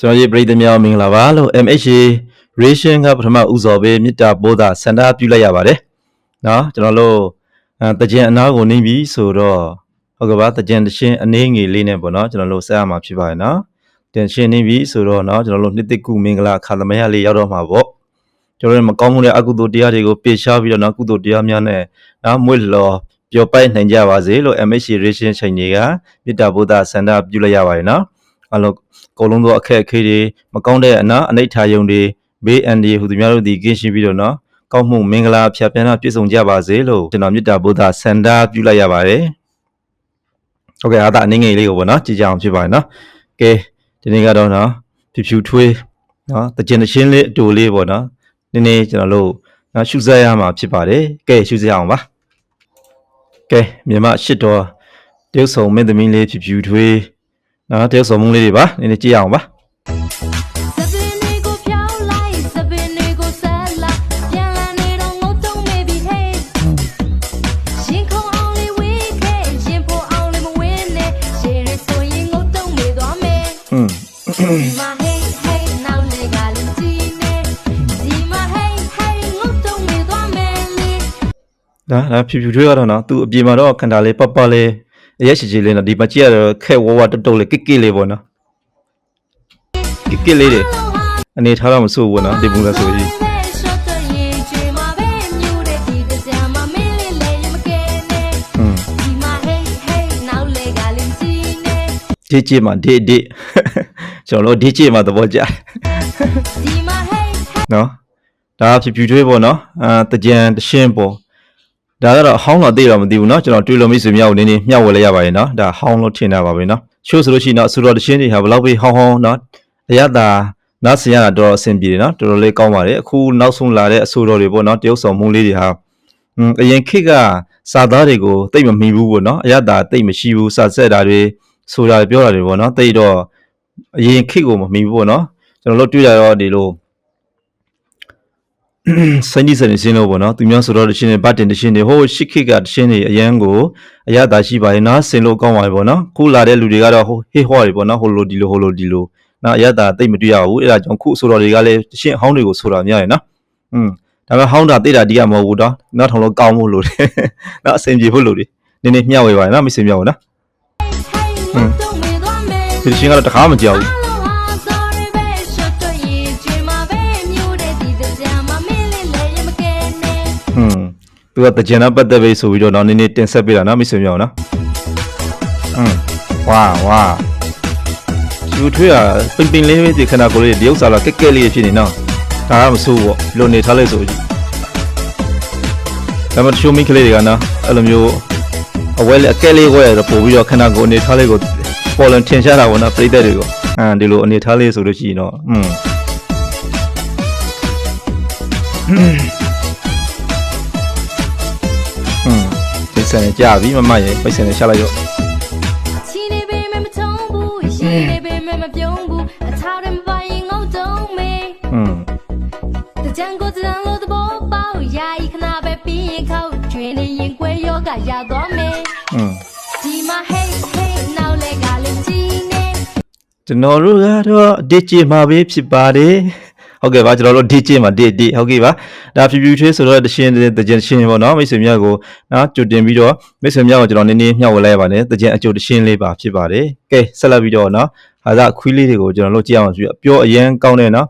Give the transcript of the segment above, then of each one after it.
ကျွန်တော်ရေးပရိသတ်များမင်္ဂလာပါလို့ MHA Ration ကပထမဦးစွာပဲမေတ္တာပို့တာဆန္ဒပြုလိုက်ရပါတယ်။နော်ကျွန်တော်တို့တကြင်အနာကိုနှိမ့်ပြီးဆိုတော့ဟုတ်ကဲ့ပါတကြင်တရှင်အနေငယ်လေးနဲ့ပေါ့နော်ကျွန်တော်တို့ဆက်ရမှာဖြစ်ပါတယ်နော်။တန်ရှင်နှိမ့်ပြီးဆိုတော့နော်ကျွန်တော်တို့နှစ်သိက္ခုမင်္ဂလာခါသမယလေးရောက်တော့မှာပေါ့။ကျွန်တော်တို့မကောင်းမှုတွေအကုသိုလ်တရားတွေကိုပေရှားပြီးတော့နော်ကုသိုလ်တရားများနဲ့နော်မွေ့လော်ပျော်ပိုက်နိုင်ကြပါစေလို့ MHA Ration ချိန်ကြီးကမေတ္တာပို့တာဆန္ဒပြုလိုက်ရပါတယ်နော်။ အဲ့လိုအကုန်လုံးသောအခက်အခဲတွေမကောင်းတဲ့နော်အနိဋ္ဌာယုံတွေဘေးအန္တရာယ်ဟူသူများတို့ဒီကင်းရှင်းပြီးတော့နော်ကောက်မှုမင်္ဂလာဖျာပြန်လာပြည့်စုံကြပါစေလို့ကျွန်တော်မေတ္တာဘုရားဆန္ဒပြုလိုက်ရပါတယ်။ဟုတ်ကဲ့အားသာအနေငယ်လေးကိုပေါ့နော်ကြည်ကြအောင်ဖြစ်ပါတယ်နော်။ကဲဒီနေ့ကတော့နော်ဖြူဖြူထွေးနော်တကြင်တချင်းလေးအတူလေးပေါ့နော်။ဒီနေ့ကျွန်တော်တို့နော်ရှုဆက်ရမှာဖြစ်ပါတယ်။ကဲရှုဆက်အောင်ပါ။ကဲမြမရှစ်တော်တရုတ်ဆောင်မင်းသမီးလေးဖြူဖြူထွေး နော်တရုတ်ဆောင်မုန်းလေးတွေပါနည်းနည်းကြည့်အောင်ပါ။စပင်းတွေကိုဖြောင်းလိုက်စပင်းတွေကိုဆက်လိုက်ပြန်လာနေတော့ငုတ်တုံးနေပြီဟေးရှင်ခုံအောင်လေးဝေးခဲ့ရှင်ဖို့အောင်လေးမဝင်းနဲ့ရှေရဆိုရင်ငုတ်တုံးနေသွားမယ်อืมဒီမှာဟေးဟေးနောက်လေကလည်းကြည့်နေဒီမှာဟေးဟေးငုတ်တုံးနေသွားမယ်လေဒါဒါဖြူဖြူထွေးကတော့နော်သူအပြင်မှာတော့ခန္ဓာလေးပပလေးအ ရက်ရှိရှိလေးနော်ဒီမှာကြည့်ရတော့ခက်ဝဝတုတ်တုတ်လေးကိကိလေးပေါ့နော်ကိကိလေးတွေအနေထားတော့မဆိုးဘူးနော်ဒီပုံစံဆိုကြီးရှော့တော့ရင်ကျွေးမှာပဲမြူတဲ့ဒီတကြမှာမင်းလေးလေးမကဲနဲ့อืมဒီမှာဟေးဟေးနောက်လေကလည်းကြည့်နေဒီကြည့်မှာဒီဒီကျွန်တော်တို့ဒီကြည့်မှာသဘောကျတယ်ဒီမှာဟေးဟေးနော်ဒါဖြူဖြူထွေးပေါ့နော်အာတကြံတရှင်းပေါ့ ဒါကတော့အဟောင်းတော့သိတော့မသိဘူးเนาะကျွန်တော်တွေးလို့မိတ်ဆွေများကိုနည်းနည်းမျှဝေလိုက်ရပါရင်เนาะဒါဟောင်းလို့ထင်တာပါပဲเนาะချို့ဆိုလို့ရှိရင်တော့အစူတော်တရှင်းတွေဟာဘယ်လောက်ပဲဟောင်းဟောင်းเนาะအရသာနားဆင်ရတာတော့အဆင်ပြေတယ်เนาะတော်တော်လေးကောင်းပါတယ်အခုနောက်ဆုံးလာတဲ့အစူတော်တွေပေါ့เนาะတရုတ်ဆောင်မုံလေးတွေဟာอืมအရင်ခေတ်ကစာသားတွေကိုတိတ်မမီဘူးပေါ့เนาะအရသာတိတ်မရှိဘူးစာဆက်တာတွေဆိုတာတွေပြောတာတွေပေါ့เนาะတိတ်တော့အရင်ခေတ်ကိုမမီဘူးပေါ့เนาะကျွန်တော်တို့တွေ့ရတော့ဒီလို စိုင်းဒီစနေစင်းလို့ပေါ့နော်သူများဆိုတော့တရှင်းနေဘတ်တင်တရှင်းနေဟိုရှစ်ခိကတရှင်းနေအရန်ကိုအရသာရှိပါရဲ့နော်စင်လို့ကောင်းပါပြီပေါ့နော်ခုလာတဲ့လူတွေကတော့ဟိုဟေးဟောတွေပေါ့နော်ဟိုလိုဒီလိုဟိုလိုဒီလိုနော်အရသာတိတ်မတွေ့ရဘူးအဲ့ဒါကြောင့်ခုဆိုတော့တွေကလည်းတရှင်းအဟောင်းတွေကိုဆိုတာများရယ်နော်อืมဒါပေမဲ့ဟောင်းတာတိတ်တာဒီကမဟုတ်ဘူးတော့နောက်ထောင်လို့ကောင်းဖို့လို့တယ်နော်အစင်ပြေဖို့လို့တယ်နည်းနည်းမျှဝေပါရနော်မစင်မျှဝေနော်ငုတ်တုံးနေသွားမယ်ဒီတရှင်းကတော့တခါမှမကြောက်ဘူး ကတကြံနဲ့ပတ်သက်ပြီးဆိုပြီးတော့တော့နည်းနည်းတင်ဆက်ပေးတာနော်မစင်မျှဝေနော်อืมဝါဝါ သူထွေးอ่ะပင်ပင်လေးပဲဒီခဏကိုလေးဒီဥစ္စာလာကက်ကက်လေးဖြစ်နေနော်ဒါကမဆိုးပေါ့လုံနေထားလိုက်ဆိုကြည့်ဒါမှတချို့မိန်းကလေးတွေကနော်အဲ့လိုမျိုးအဝဲလေးအကက်လေးဝဲရတော့ပို့ပြီးတော့ခဏကိုအနေထားလေးကိုပေါ်လန်ထင်ရှားတာပေါ့နော်ပြိသက်တွေကိုအမ်ဒီလိုအနေထားလေးဆိုလို့ရှိရင်တော့อืม ပိတ်ဆန်ကြပြီမမရဲ့ပိတ်ဆန်နဲ့ရှာလိုက်တော့ ချီနေပေမဲ့မထုံးဘူးရှိနေပေမဲ့မပြုံးဘူးအထားတယ်မပိုင်ငုတ်တုံးမေ อืม တကြံကိုတကြံလို့သဘောပေါက်ယာယီခဏပဲပြီးရင်ခောက်ကျွေးနေရင်ကွဲယောဂရသွားမယ် อืม ဒီမှာ hey hey နောက်လေကလည်းကြီးနေ ကျွန်တော်တို့ကတော့ဒီကြည့်မှာပဲဖြစ်ပါတယ် ဟုတ်ကဲ့ပါကျွန်တော်တို့ဒီကြည့်မှာဒီဒီဟုတ်ကဲ့ပါဒါဖြူဖြူထွေးဆိုတော့တရှင်တဲ့တကြင်ရှင်ပေါ့နော်မိတ်ဆွေများကိုနော်ကြိုတင်ပြီးတော့မိတ်ဆွေများကိုကျွန်တော်နည်းနည်းမျှဝေလိုက်ရပါတယ်တကြင်အကျိုးတရှင်လေးပါဖြစ်ပါတယ်ကဲဆက်လက်ပြီးတော့နော်ဟာသာခွီးလေးတွေကိုကျွန်တော်တို့ကြည့်အောင်ဆိုပြီးအပြောအရန်ကောင်းတယ်နော်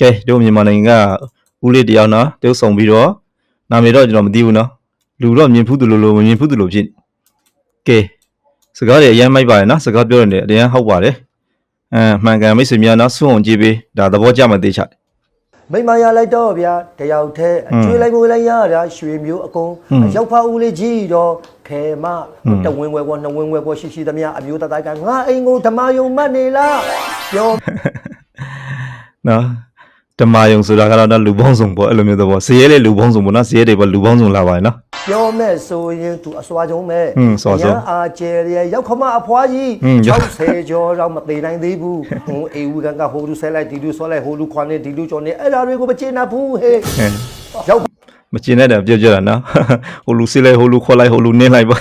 ကဲတို့မြန်မာနိုင်ငံကဦးလေးတယောက်နော်တုပ်ဆောင်ပြီးတော့နာမည်တော့ကျွန်တော်မသိဘူးနော်လူတော့မြင်ဖူးသူလိုလိုမမြင်ဖူးသူလိုဖြစ်ကဲစကားတွေအရန်မိုက်ပါတယ်နော်စကားပြောရတယ်အရန်ဟုတ်ပါတယ်အဲမှန်ကန်မိတ်ဆွေများနော်စွန့်အောင်ကြည့်ပေးဒါသဘောကျမှသိချတယ် မိမရလိုက်တော့ဗျာတယောက်တည်းအကျွေးလိုက်မွေးလိုက်ရတာရွှေမျိုးအကုန်အရောက်ဖာဦးလေးကြီးတော့ခဲမတဝင်းဝဲကောနှဝင်းဝဲကောရှိရှိသမျှအမျိုးတတိုက်ကငါအိမ်ကိုဓမ္မယုံမှတ်နေလားပြောနော်ဓမ္မယုံဆိုတာကတော့နော်လူပေါင်းစုံပေါ့အဲ့လိုမျိုးသဘောဇရဲလေလူပေါင်းစုံပေါ့နော်ဇရဲတွေပေါ့လူပေါင်းစုံလာပါတယ်နော် ပြောမဲ့ဆိုရင်သူအစွာကြုံမဲ့ဟွန်းစွာဆုံးညာအာကျဲရဲ့ရောက်ခမအဖွားကြီးဟွန်းရောက်60ကျော်တော့မသေးနိုင်သေးဘူးဟိုအေဝူကန်ကဟိုလူဆဲလိုက်ဒီလူဆွဲလိုက်ဟိုလူခွာနေဒီလူကျော်နေအဲ့ဒါတွေကိုမကျေနပ်ဘူးဟေးအဲရောက်မကျင်တဲ့တယ်ပြောကြတာနော်ဟိုလူစစ်လိုက်ဟိုလူခေါ်လိုက်ဟိုလူနင်းလိုက်ပေါ့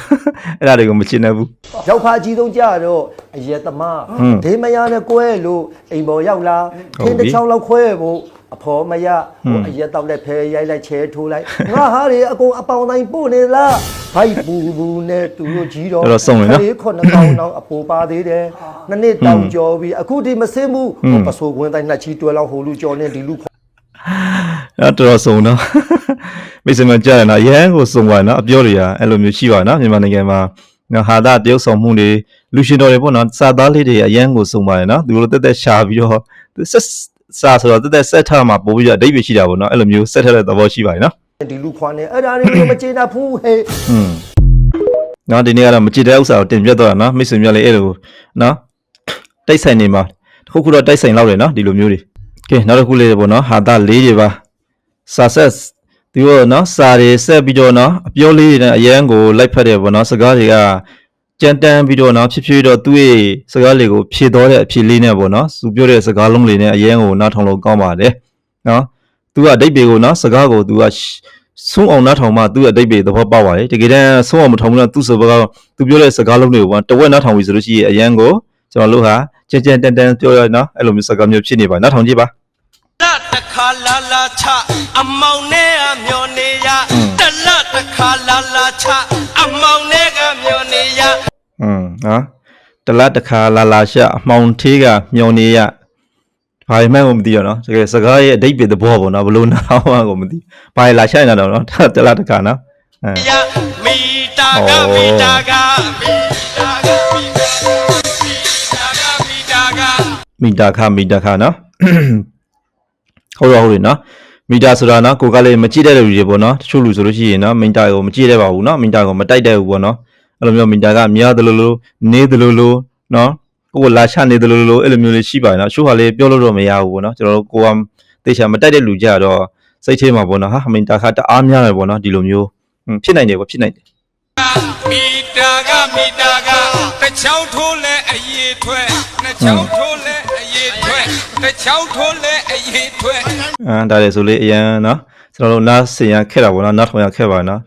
အဲ့ဒါတွေကိုမချင်တတ်ဘူးရောက်ဖာအကြီးဆုံးကြတော့အရက်သမားဟွန်းဒေးမယာနဲ့ကွဲလို့အိမ်ပေါ်ရောက်လာဟုတ်ခင်းပြီတစ်ချောင်းလောက်ခွဲဖို့ အဖော်မရဟိုအရက်တောက်လက်ဖဲရိုက်လိုက်ချဲထိုးလိုက်ငါဟာတွေအကုန်အပေါင်တိုင်းပို့နေလားဘိုက်ပူပူနဲ့သူတို့ကြီးတော့တော်တော်စုံတယ်နော်ခလေးခုနှစ်ကောင်တော့အပူပါသေးတယ်နှစ်နှစ်တောင်ကျော်ပြီအခုဒီမစင်းဘူးဟိုပစိုးကွင်းတိုင်းနှစ်ချီတွဲလောက်ဟိုလူကျော်နေဒီလူခေါ်အဲ့တော့တော်တော်စုံတော့မိတ်ဆွေများကြားရနော်အရန်ကိုစုံပါနော်အပြောတွေကအဲ့လိုမျိုးရှိပါနော်မြန်မာနိုင်ငံမှာနော်ဟာတာတရုပ်ဆောင်မှုတွေလူရှင်တော်တွေပေါ့နော်စာသားလေးတွေအရန်ကိုစုံပါရနော်သူတို့တက်တက်ရှာပြီးတော့ဆက် စာဆိုတော့တက်တက်ဆက်ထားမှာပို့ပြီးတော့အဓိပ္ပာယ်ရှိတာပေါ့နော်အဲ့လိုမျိုးဆက်ထားတဲ့သဘောရှိပါတယ်နော်ဒီလူခွာနေအဲ့ဒါတွေကိုမကျေနပ်ဘူးဟဲ့อืมနော်ဒီနေ့ကတော့မကြည့်တဲ့ဥစ္စာကိုတင်ပြတော့တာနော်မိတ်ဆွေများလည်းအဲ့လိုနော်တိုက်ဆိုင်နေမှာတစ်ခုခုတော့တိုက်ဆိုင်လောက်တယ်နော်ဒီလိုမျိုးတွေကဲနောက်တစ်ခုလေးပေါ့နော်ဟာတာလေးတွေပါစာဆက်ဒီတော့နော်စာတွေဆက်ပြီးတော့နော်အပြောလေးတွေနဲ့အရန်ကိုလိုက်ဖက်တယ်ပေါ့နော်စကားတွေက ကြမ်းတမ်းပြီးတော့နော်ဖြစ်ဖြစ်တော့သူ့ရဲ့စကားလေးကိုဖြည့်တော်တဲ့အဖြည့်လေးနဲ့ပေါ့နော်သူပြောတဲ့စကားလုံးလေးနဲ့အရန်ကိုနားထောင်လို့ကောင်းပါတယ်နော်သူကအတိတ်တွေကိုနော်စကားကိုသူကဆုံးအောင်နားထောင်မှသူ့အတိတ်ပဲသဘောပေါက်ပါတယ်တကယ်တမ်းဆုံးအောင်မထောင်ဘူးလားသူ့စကားသူပြောတဲ့စကားလုံးတွေကိုတဝက်နားထောင်ပြီဆိုလို့ရှိရင်အရန်ကိုကျွန်တော်တို့ဟာကြင်ကြင်တန်တန်ပြောရနော်အဲ့လိုမျိုးစကားမျိုးဖြစ်နေပါနားထောင်ကြည့်ပါလတခါလာလာချအမောင်နဲ့အမျောနေရတလတခါလာလာချအမောင်နဲ့ကမျောနေရ อืมနော်တလတ်တစ်ခါလာလာရှအမှောင်သေးကမျောနေရဘာမှမသိရနော်တကယ်စကားရဲ့အတိတ်ပဲသဘောပေါ့နော်ဘလို့နားထောင်မှကိုမသိဘာလာရှိုင်နေတာတော့နော်တလတ်တစ်ခါနော်အဲရမီတာကဩမီတာကမီတာကမီတာကမီတာကမီတာခမီတာခနော်ဟုတ်တော့ဟုတ်တယ်နော်မီတာဆိုတာနော်ကိုကလည်းမကြည့်တဲ့လူတွေပေါ့နော်တချို့လူဆိုလို့ရှိရင်နော်မီတာကိုမကြည့်တဲ့ပါဘူးနော်မီတာကိုမတိုက်တဲ့ဘူးပေါ့နော် အဲ့လိုမျိုးမီတာကများတယ်လို့လို့နေတယ်လို့လို့နော်ကိုကလာချနေတယ်လို့လို့အဲ့လိုမျိုးလေးရှိပါတယ်နော်ချို့ဟာလေးပြောလို့တော့မရဘူးပေါ့နော်ကျွန်တော်တို့ကိုကတေချာမတိုက်တဲ့လူကြတော့စိတ်ထဲမှာပေါ့နော်ဟာမီတာခတအားများတယ်ပေါ့နော်ဒီလိုမျိုးဟွန်းဖြစ်နိုင်တယ်ပေါ့ဖြစ်နိုင်တယ်မီတာကမီတာကတစ်ချောင်းထိုးလဲအရေးထွက်နှစ်ချောင်းထိုးလဲအရေးထွက်တစ်ချောင်းထိုးလဲအရေးထွက်အဲဒါလေဆိုလေအရန်နော်ကျွန်တော်တို့နားဆင်ရခက်တာပေါ့နော်နားထောင်ရခက်ပါနော်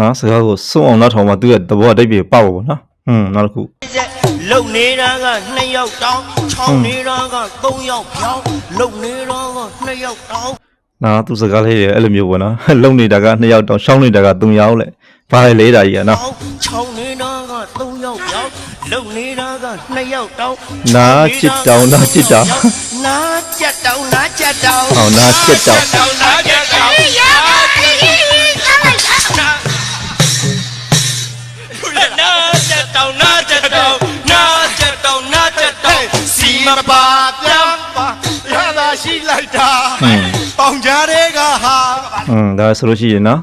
နော်စကားကိုစုံအောင်နားထောင်မှသူ့ရဲ့သဘောအတိတ်ပဲပေါ့ပေါ့နော်ဟွန်းနောက်တစ်ခုလုံနေတာက2ယောက်တောင်းချောင်းနေတာက3ယောက်ဖြောင်းလုံနေတာက2ယောက်တောင်းနော်သူစကားလေးတွေအဲ့လိုမျိုးပေါ့နော်လုံနေတာက2ယောက်တောင်ရှောင်းနေတာက3ယောက်လေဘာလဲလေးတာကြီးကနော်ချောင်းနေတာက3ယောက်ဖြောင်းလုံနေတာက2ယောက်တောင်းနာချစ်တောင်နာချစ်တောင်နာကြက်တောင်းနာကြက်တောင်းဟောနာချစ်တောင်နာကြက်တောင်းနာ တောင်းနာကြက်တောင်းနာကြက်တောင်းနာကြက်တောင်းစီမပါပြန်ပါရတာရှိလိုက်တာဟွန်းပေါင်ကြားတဲ့ကဟာဟွန်းဒါဆိုလို့ရှိရင်နော်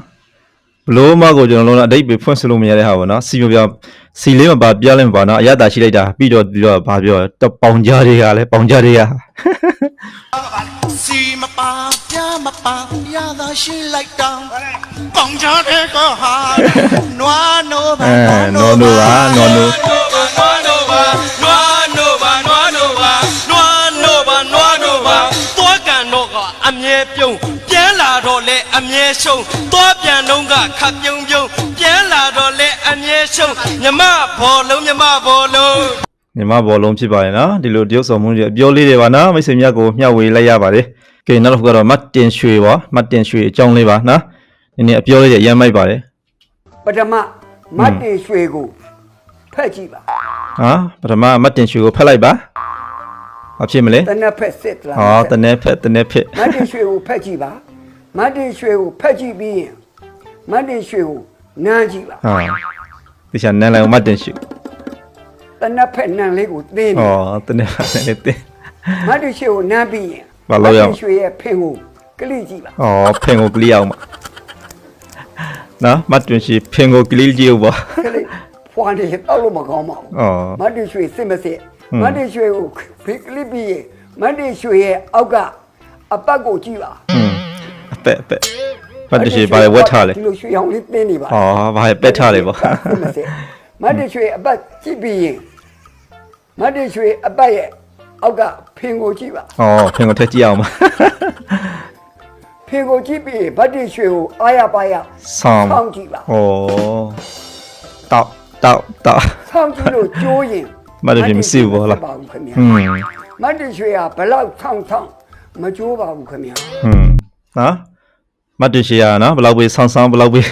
ဘလို့မကိုကျွန်တော်လုံးအတိတ်ပဲဖွင့်စလို့မရတဲ့ဟာပေါ့နော်စီမပြစီလေးမပါပြလဲမပါနော်အရသာရှိလိုက်တာပြီးတော့ပြီးတော့ဘာပြောတပေါင်ကြားတွေကလည်းပေါင်ကြားတွေက စီမပါပြမပါရတာရှိလိုက်တာပေါင်ကြားတဲ့ကဟာနွားနိုးပါအဲနော်နိုပါနော်နိုနွားနိုးပါနွားနိုးပါနွားနိုးပါနွားနိုးပါနွားနိုးပါသွားကန်တော့ကအမြဲပြုံးပြန်လာတော့လေအမြဲရှုံးသွားပြန်တော့ကခပ်ပြုံးပြုံးပြန်လာတော့လေအမြဲရှုံးမြမဘောလုံးမြမဘောလုံး ညီမဘောလုံးဖြစ်ပါရဲ့နော်ဒီလိုတရုပ်ဆောင်မှုတွေအပြောလေးတွေပါနော်မိတ်ဆွေမြတ်ကိုမျှဝေလိုက်ရပါတယ်ကဲနောက်တစ်ခုကတော့မတ်တင်ရွှေပါမတ်တင်ရွှေအကြောင်းလေးပါနော်နည်းနည်းအပြောလေးတွေအရင်မိုက်ပါတယ်ပထမမတ်တင်ရွှေကိုဖက်ကြည့်ပါဟာပထမမတ်တင်ရွှေကိုဖက်လိုက်ပါဘာဖြစ်မလဲတနက်ဖက်စစ်လားဟောတနေ့ဖက်တနေ့ဖက်မတ်တင်ရွှေကိုဖက်ကြည့်ပါမတ်တင်ရွှေကိုဖက်ကြည့်ပြီးရင်မတ်တင်ရွှေကိုနမ်းကြည့်ပါဟာဒီချာနန်းလိုက်အောင်မတ်တင်ရွှေ တနက်ဖက်နမ်းလေးကိုသင်းဟောတနေ့ဖက်နည်းနည်းတင်မတ်တင်ရွှေကိုနမ်းပြီးရင်ဘာလုပ်ရအောင်မတ်တင်ရွှေရဲ့ဖင်ကိုကလိကြည့်ပါဟောဖင်ကိုကလီအောင်ပါနော်မတ်တင်ရွှေဖင်ကိုကလီကြည့်ဦးပါကလိဖွာနေတော့လို့မကောင်းပါဘူးအော်မတ်တင်ရွှေစစ်မစစ်ဟွန်း မတ်တင်ရွှေကိုဖိကလိပြီးရင်မတ်တင်ရွှေရဲ့အောက်ကအပတ်ကိုကြည့်ပါဟွန်းအပက်အပက်မတ်တင်ရွှေဘာလဲဝတ်ထားလဲဒီလိုရွှေအောင်လေးသင်းနေပါဟောဘာလဲပက်ထားလဲပေါ့မ တ်တရွှေအပတ်ကြည့်ပြီးရင်မတ်တရွှေအပတ်ရဲ့အောက်ကဖင်ကိုကြည့်ပါဟောဖင်ကိုထက်ကြည့်အောင်ပါဖင်ကိုကြည့်ပြီးဗတ်တိရွှေကိုအာရပါရဆောင်းဆောင်းကြည့်ပါဟောတောက်တောက်တောက်ဆောင်းကြည့်လို့ကျိုးရင်မတ်တိရွှေမရှိဘူးပေါ့လားမပါဘူးခင်ဗျာဟွန်းမတ်တိရွှေကဘလောက်ဆောင်းဆောင်းမကျိုးပါဘူးခင်ဗျာဟွန်းနော် မတ်တင်ရှိရနော်ဘယ်လောက်ပဲဆောင်းဆောင်းဘယ်လောက်ပဲ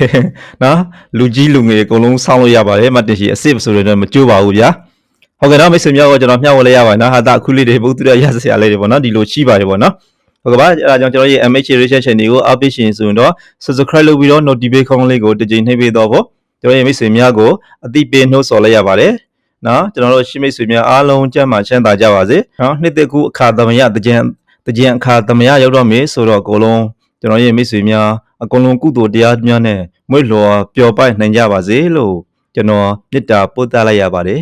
နော်လူကြီးလူငယ်အကုန်လုံးဆောင်းလို့ရပါတယ်မတ်တင်ရှိအစ်စ်ဆိုရင်တော့မကြိုးပါဘူးဗျာဟုတ်ကဲ့နော်မိတ်ဆွေများကိုကျွန်တော်မျှဝေလိုက်ရပါတယ်နော်ဟာတာအခုလေးတွေဘုသူရရစရာလေးတွေပေါ့နော်ဒီလိုရှိပါတယ်ပေါ့နော်ဟုတ်ကဲ့ပါအဲဒါကြောင့်ကျွန်တော်ရဲ့ MH Research Channel ကို update ရှင်ဆိုရင်တော့ subscribe လုပ်ပြီးတော့ notification လေးကိုတစ်ကြိမ်နှိပ်ပေးတော့ပေါ့ကျွန်တော်ရဲ့မိတ်ဆွေများကိုအသိပေးနှိုးဆော်လိုက်ရပါတယ်နော်ကျွန်တော်တို့ရှိမိတ်ဆွေများအားလုံးကျမ်းမာချမ်းသာကြပါစေနော်နှစ်သက်ကူအခါသမယတကြံတကြံအခါသမယရောက်တော့မေဆိုတော့အကုန်လုံး ကျွန်တော်ရဲ့မိတ်ဆွေများအကုန်လုံးကုသိုလ်တရားများနဲ့မွေ့လျော်ပျော်ပိုက်နိုင်ကြပါစေလို့ကျွန်တော်မေတ္တာပို့သလိုက်ရပါတယ်